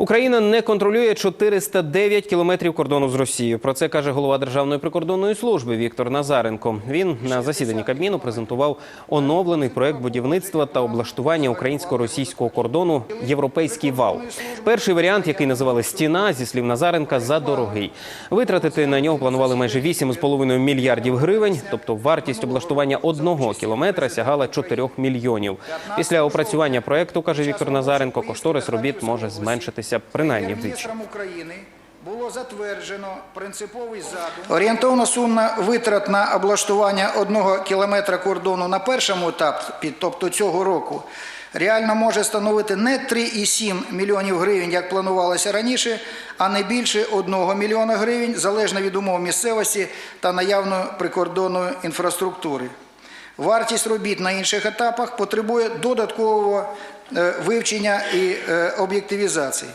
Україна не контролює 409 кілометрів кордону з Росією. Про це каже голова Державної прикордонної служби Віктор Назаренко. Він на засіданні Кабміну презентував оновлений проект будівництва та облаштування українсько-російського кордону Європейський вал. Перший варіант, який називали стіна, зі слів Назаренка, задорогий. Витратити на нього планували майже 8,5 мільярдів гривень. Тобто вартість облаштування одного кілометра сягала 4 мільйонів. Після опрацювання проекту, каже Віктор Назаренко, кошторис робіт може зменшитися принаймні вдвічі. Було затверджено принциповий задум. Орієнтовна сума витрат на облаштування одного кілометра кордону на першому етапі, тобто цього року, реально може становити не 3,7 мільйонів гривень, як планувалося раніше, а не більше 1 мільйона гривень, залежно від умов місцевості та наявної прикордонної інфраструктури. Вартість робіт на інших етапах потребує додаткового е, вивчення і е, об'єктивізації.